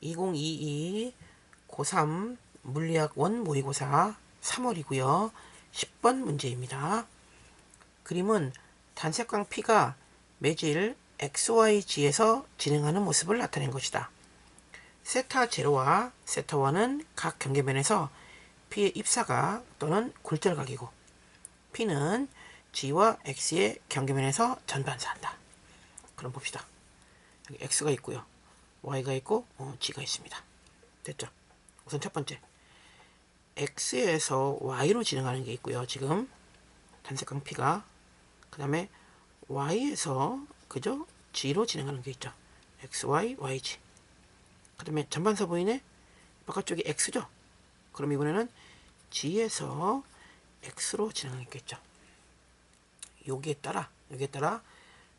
2022 고3 물리학 원 모의고사 3월이고요. 10번 문제입니다. 그림은 단색광 P가 매질 XYG에서 진행하는 모습을 나타낸 것이다. 세타 제로와 세타 1은 각 경계면에서 P의 입사각 또는 굴절각이고 P는 G와 X의 경계면에서 전반사한다. 그럼 봅시다. 여기 X가 있고요. Y가 있고 어, G가 있습니다. 됐죠? 우선 첫 번째 X에서 Y로 진행하는 게 있고요. 지금 단색광 P가 그 다음에 Y에서 그죠? G로 진행하는 게 있죠. XY, YG 그 다음에 전반사 보이네? 바깥쪽이 X죠? 그럼 이번에는 G에서 X로 있죠. 여기에 따라 여기에 따라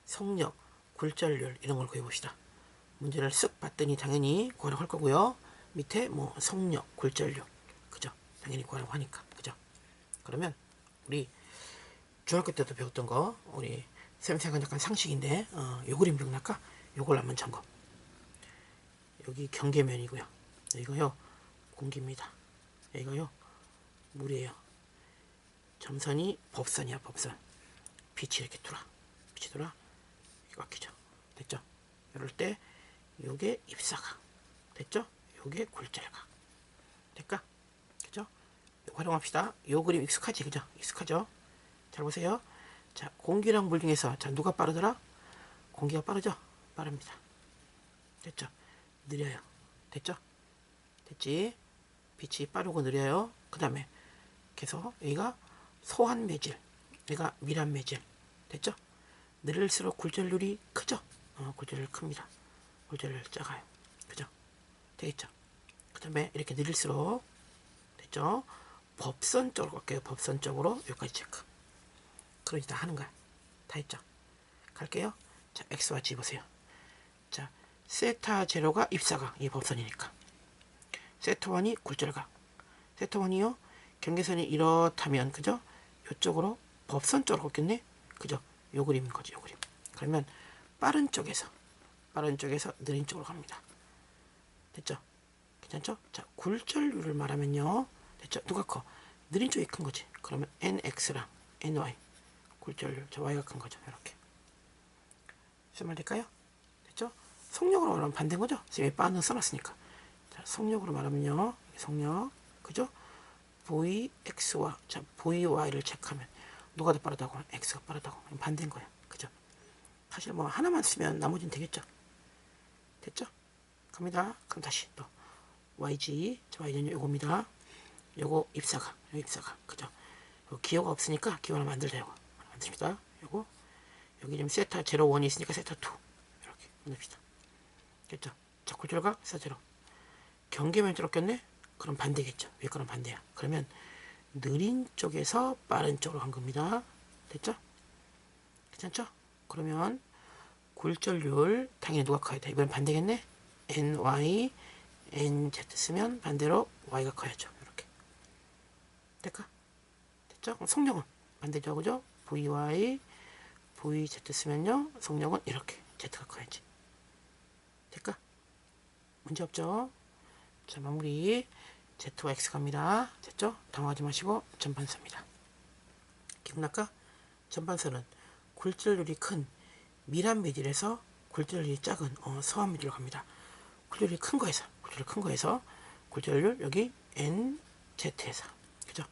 속력, 굴절률 이런 걸 구해봅시다. 문제를 쓱 봤더니 당연히 구하라고 할 거고요. 밑에 뭐 속력, 굴절률 그죠? 당연히 구하라고 하니까 그죠? 그러면 우리 중학교 때도 배웠던 거 우리 쌤생은 약간 상식인데 어, 요 그림 기억날까? 요걸 한번 점검. 여기 경계면이고요. 여기가요 공기입니다. 여기가요 물이에요. 점선이 법선이야 법선. 빛이 이렇게 돌아. 빛이 돌아. 이거 막히죠. 됐죠? 이럴 때 요게 입사각. 됐죠? 요게 굴절각. 될까? 그죠? 요거 활용합시다. 요 그림 익숙하지? 그죠? 익숙하죠? 잘 보세요. 자, 공기랑 물 중에서 자, 누가 빠르더라? 공기가 빠르죠? 빠릅니다. 됐죠? 느려요. 됐죠? 됐지? 빛이 빠르고 느려요. 그 다음에 계속 여기가 소한 매질, 얘가 밀한 매질. 됐죠? 느릴수록 굴절률이 크죠? 어, 굴절률 큽니다. 굴절률 작아요. 그죠? 되겠죠? 그 다음에 이렇게 느릴수록 됐죠? 법선 쪽으로 갈게요. 법선 쪽으로 여기까지 체크. 그럼 이제 다 하는 거야. 다 했죠? 갈게요. 자, X와 G 보세요. 자, 세타 제로가 입사각, 이 법선이니까. 세타 1이 굴절각. 세타 1이요. 경계선이 이렇다면, 그죠? 이쪽으로 법선 쪽으로 걷겠네? 그죠? 요 그림인 거죠, 요 그림. 그러면 빠른 쪽에서, 빠른 쪽에서 느린 쪽으로 갑니다. 됐죠? 괜찮죠? 자, 굴절률을 말하면요. 됐죠? 누가 커? 느린 쪽이 큰 거지. 그러면 NX랑 NY. 굴절률. 저 Y가 큰 거죠. 이렇게. 무슨 말 될까요? 됐죠? 속력으로 말하면 반대인 거죠? 쌤이 빠는 써놨으니까. 자, 속력으로 말하면요. 속력. 그죠? VX와, 자, VY를 체크하면 누가 더 빠르다고? X가 빠르다고. 반대인 거예요. 그죠? 사실 뭐 하나만 쓰면 나머지는 되겠죠? 됐죠? 갑니다. 그럼 다시 또 YG, 저 Y는 요겁니다. 요거 입사가, 요 입사가, 그죠? 요 기호가 없으니까 기호 하나 만들래요. 만듭니다. 요거 여기 지금 세타 0, 1이 있으니까 세타 2 이렇게 만듭시다. 됐죠? 자, 굴절각 세제로 경계면 뚫었겠네? 그럼 반대겠죠. 위에 거는 반대야. 그러면 느린 쪽에서 빠른 쪽으로 간 겁니다. 됐죠? 괜찮죠? 그러면 굴절률 당연히 누가 커야 돼? 이번엔 반대겠네? NY, NZ 쓰면 반대로 Y가 커야죠. 이렇게. 될까? 됐죠? 속력은 반대죠. 그죠? VY, VZ 쓰면요. 속력은 이렇게. Z가 커야지. 될까? 문제 없죠? 자, 마무리. Z와 X 갑니다. 됐죠? 당황하지 마시고 전반사입니다. 기억날까? 전반사는 굴절률이 큰 밀한 매질에서 굴절률이 작은 어, 서한 매질로 갑니다. 굴절률이 큰 거에서 굴절률 큰 거에서 굴절률 여기 N, Z에서 그죠?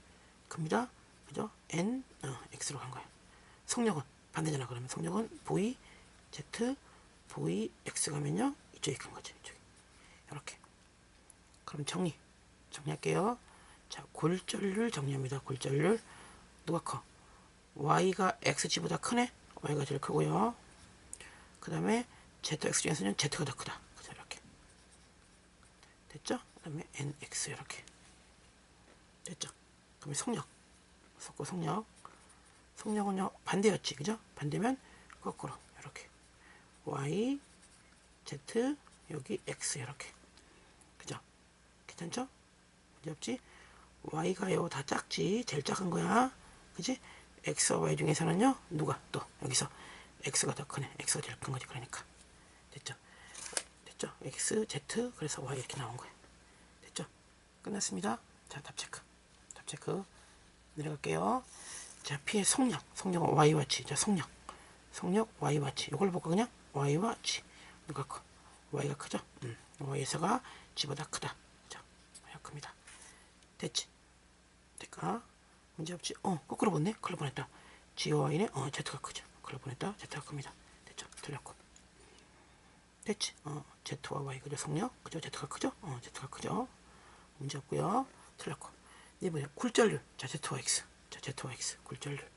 큽니다. 그죠? N, 어, X로 간 거예요. 속력은 반대잖아. 그러면 속력은 V, Z, V, X 가면요. 이쪽이 큰 거죠. 이쪽이. 이렇게. 그럼 정리. 정리할게요. 자, 굴절률 정리합니다. 굴절률. 누가 커? Y가 XG보다 크네? Y가 제일 크고요. 그 다음에 ZX 중에서는 Z가 더 크다. 그죠? 이렇게. 됐죠? 그 다음에 NX 이렇게. 됐죠? 그러면 속력. 속고 속력. 속력은요, 반대였지. 그죠? 반대면 거꾸로. 이렇게. Y, Z, 여기 X 이렇게. 그죠? 괜찮죠? 문제 없지? Y가요, 다 작지. 제일 작은 거야. 그지? X와 Y 중에서는요, 누가 또 여기서 X가 더 크네. X가 제일 큰 거지. 그러니까. 됐죠? 됐죠? x, z 그래서 y 이렇게 나온 거예요. 됐죠? 끝났습니다. 자, 답 체크. 답 체크. 내려갈게요. 자, P의 속력. 속력은 Y와 G. 자, 속력. 속력 Y와 G. 이걸 볼까 그냥? Y와 G. 누가 커? Y가 크죠? 음. Y에서가 G보다 크다. 자, Y가 큽니다. 됐지? 될까? 문제 없지? 어, 거꾸로 봤네? 큰일 뻔했다. G와 Y는 어, Z가 크죠? 큰일 뻔했다. Z가 큽니다. 됐죠? 틀렸고. 됐지? 어, Z와 Y 그죠? 속력? 그죠? Z가 크죠? 어, Z가 크죠? 문제 없고요. 틀렸고. 네 뭐야? 굴절률. 자, Z와 X. 자, Z와 X. 굴절률.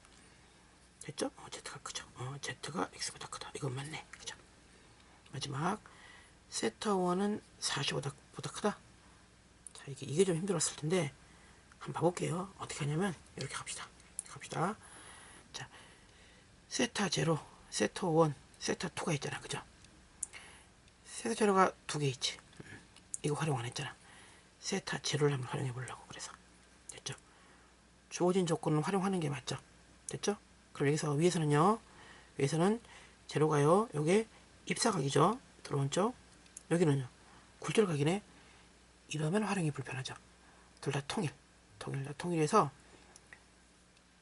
됐죠? 어, Z가 크죠? 어, Z가 X보다 크다. 이건 맞네. 그죠? 마지막. 세타 1은 45보다 보다 크다. 자, 이게, 이게 좀 힘들었을 텐데, 한번 봐볼게요. 어떻게 하냐면, 이렇게 갑시다. 갑시다. 자, 세타 0, 세타 1, 세타 2가 있잖아. 그죠? 세타 제로가 두 개 있지. 음, 이거 활용 안 했잖아. 세타 제로를 한번 활용해 보려고 그래서 됐죠. 주어진 조건을 활용하는 게 맞죠. 됐죠? 그럼 여기서 위에서는요. 위에서는 제로가요. 요게 입사각이죠. 들어온 쪽. 여기는요. 굴절각이네. 이러면 활용이 불편하죠. 둘 다 통일. 통일 다 통일해서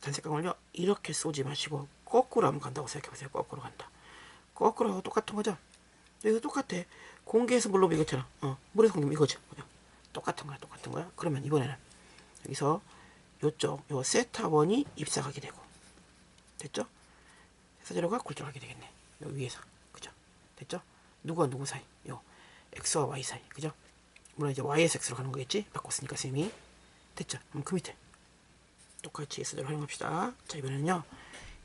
단색강을요. 이렇게 쏘지 마시고 거꾸로 한번 간다고 생각해 보세요. 거꾸로 간다. 거꾸로 하고 똑같은 거죠. 여기서 똑같아. 공개에서 물로 이거잖아. 어, 물에서 공개 이거죠. 그냥 똑같은 거야, 똑같은 거야. 그러면 이번에는 여기서 요쪽 요 세타 원이 입사하게 되고 됐죠? 세제로가 굴절하게 되겠네. 요 위에서 그죠? 됐죠? 누구와 누구 사이? 요 x와 y 사이 그죠? 물론 이제 y에서 x로 가는 거겠지? 바꿨으니까 쌤이 됐죠? 그럼 그 밑에 똑같이 S대로 활용합시다. 자 이번에는요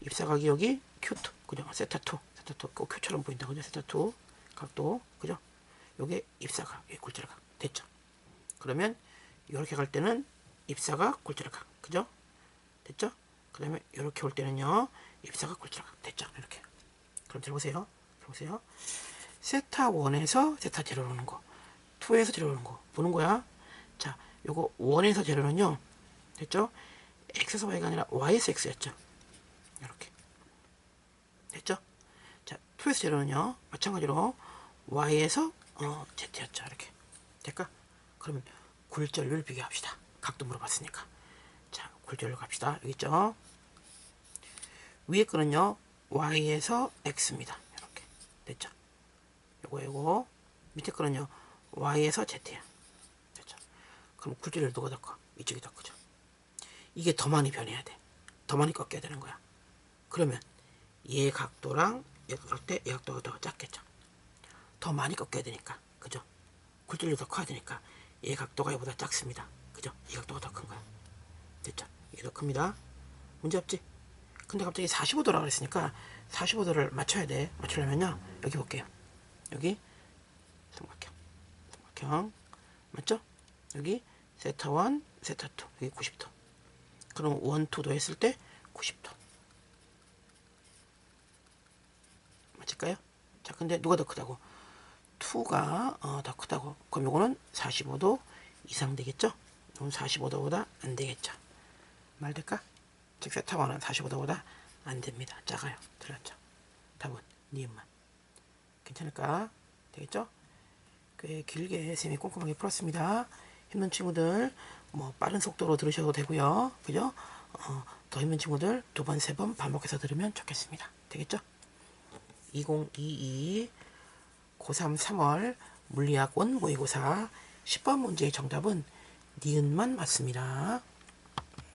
입사각이 여기 Q2 그죠? 세타2 세타2 꼭 Q처럼 보인다 그죠? 세타2 각도 그죠? 요게 입사각 여기 굴절각 됐죠? 그러면 이렇게 갈 때는 입사각 굴절각 그죠? 됐죠? 그 다음에 이렇게 올 때는요 입사각 굴절각 됐죠? 이렇게 그럼 들어보세요 들어보세요 세타 1에서 세타 0로 오는 거 2에서 0로 오는 거 보는 거야 자 요거 1에서 0로는요 됐죠? x에서 y가 아니라 y에서 x였죠 이렇게. 됐죠? 자 2에서 0로는요 마찬가지로 y에서 어, z였죠. 이렇게. 될까? 그러면 굴절률 비교합시다. 각도 물어봤으니까. 자 굴절률 갑시다. 여기 있죠? 위에 거는요 y에서 x입니다. 이렇게. 됐죠? 요거 요거. 밑에 거는요 y에서 z야 됐죠? 그럼 굴절률 누가 더 커? 이쪽이 더 크죠. 이게 더 많이 변해야 돼 더 많이 꺾여야 되는 거야 그러면 얘 각도랑 얘 각도 때 얘 각도가 더 작겠죠. 더 많이 꺾여야 되니까. 그죠? 굴절률 더 커야 되니까 얘 각도가 얘보다 작습니다. 그죠? 이 각도가 더 큰 거야. 됐죠? 더 큽니다. 문제 없지? 근데 갑자기 45도라 그랬으니까 45도를 맞춰야 돼. 맞추려면요. 여기 볼게요. 여기 삼각형. 삼각형. 맞죠? 여기 세타 1 세타 2 여기 90도. 그럼 1, 2도 했을 때 90도 맞을까요 자 근데 누가 더 크다고? 2가 어, 더 크다고. 그럼 요거는 45도 이상 되겠죠? 이건 45도보다 안 되겠죠? 말 될까? 즉 세타원은 45도보다 안 됩니다. 작아요. 틀렸죠? 답은 니은만. 괜찮을까? 되겠죠? 꽤 길게 쌤이 꼼꼼하게 풀었습니다. 힘든 친구들 뭐 빠른 속도로 들으셔도 되고요. 그죠? 어, 더 힘든 친구들 두 번 세 번 반복해서 들으면 좋겠습니다. 되겠죠 2022 고3 3월 물리학 원모의고사 10번 문제의 정답은 니은만 맞습니다.